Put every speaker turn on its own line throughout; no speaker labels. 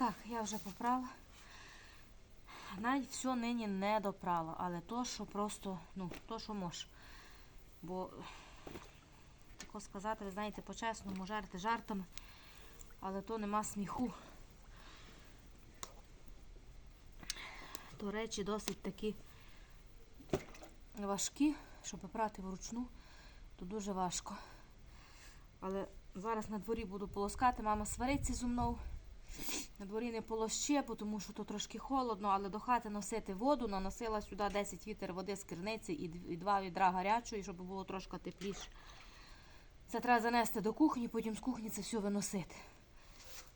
Так, я вже попрала. Навіть все нині не допрала, але то, що просто, ну, то, що може. Бо, тако сказати, ви знаєте, по-чесному, жарти жартами, але то нема сміху. То речі досить такі важкі, щоб попрати вручну, то дуже важко. Але зараз на дворі буду полоскати, мама свариться зі мною. На дворі не полоще, тому що то трошки холодно, але до хати носити воду, наносила сюди 10 вітер води з керниці і дв- і два відра гарячої, щоб було трошки тепліше. Це треба занести до кухні, потім з кухні це все виносити.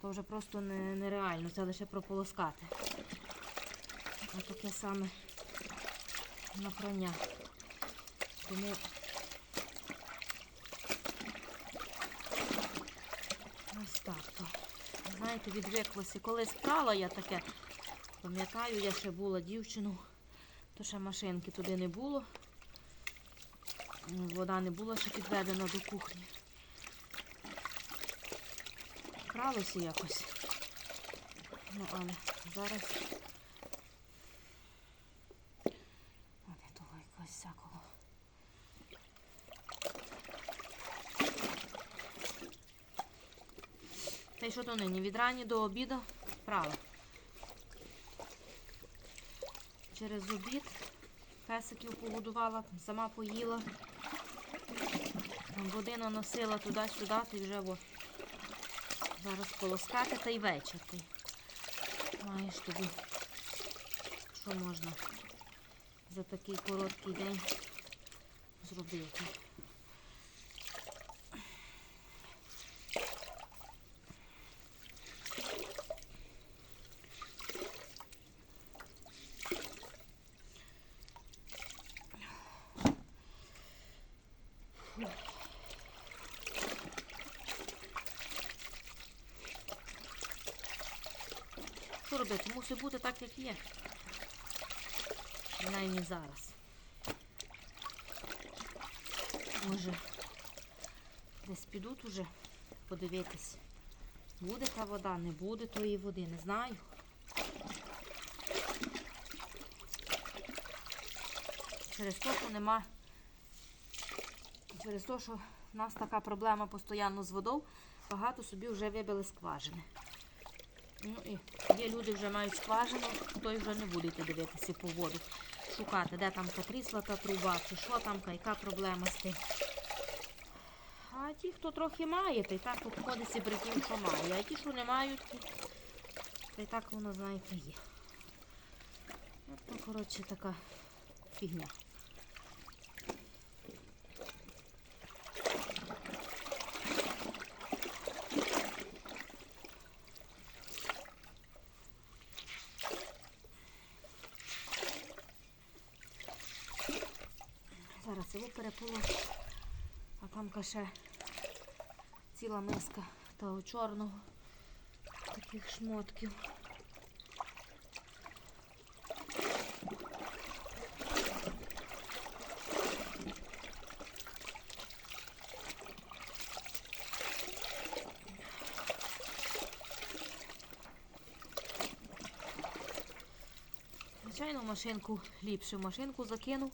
То вже просто нереально, це лише прополоскати. Ось таке саме на прання. Тому ось так то. Знаєте, відвиклося. Колись прала я таке. Пам'ятаю, я ще була дівчину, то ще машинки туди не було. Вода не була ще підведена до кухні. Пралося якось. Ну, але зараз. А де того якогось всякого. Та й що то нині? Від рані до обіду прала. Через обід песиків погодувала, сама поїла. Там води наносила туди-сюди, й вже во. Зараз полоскати та й вечір. Ти. Маєш тобі, що можна за такий короткий день зробити. Що робити? Мусить бути так, як є. Принаймні зараз. Може, десь підуть уже подивитись. Буде та вода, не буде тої води, не знаю. Через те, що нема. Через те, що в нас така проблема постійно з водою, багато собі вже вибили скважини. Ну і є люди вже мають скважину, той вже не будете дивитися по воду. Шукати, де там та трісла та труба, чи що там, та яка проблема з тим. А ті, хто трохи має, то й так обходиться при тім, що має. А ті, що не мають, то й так воно, знаєте, є. От, ну, коротше, така фігня. Його переполу, а там ще ціла миска того чорного таких шмотків. Звичайно, машинку ліпше. Машинку закинув,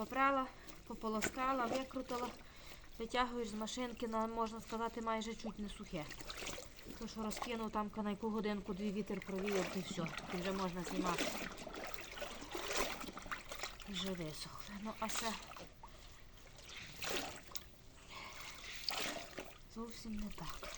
попрала, пополоскала, викрутила, витягуєш з машинки, на, можна сказати, майже чуть не сухе. То, що розкинув там на яку годинку дві вітер провіяв, і все. І вже можна знімати. І Вже висохле. Ну, а це зовсім не так.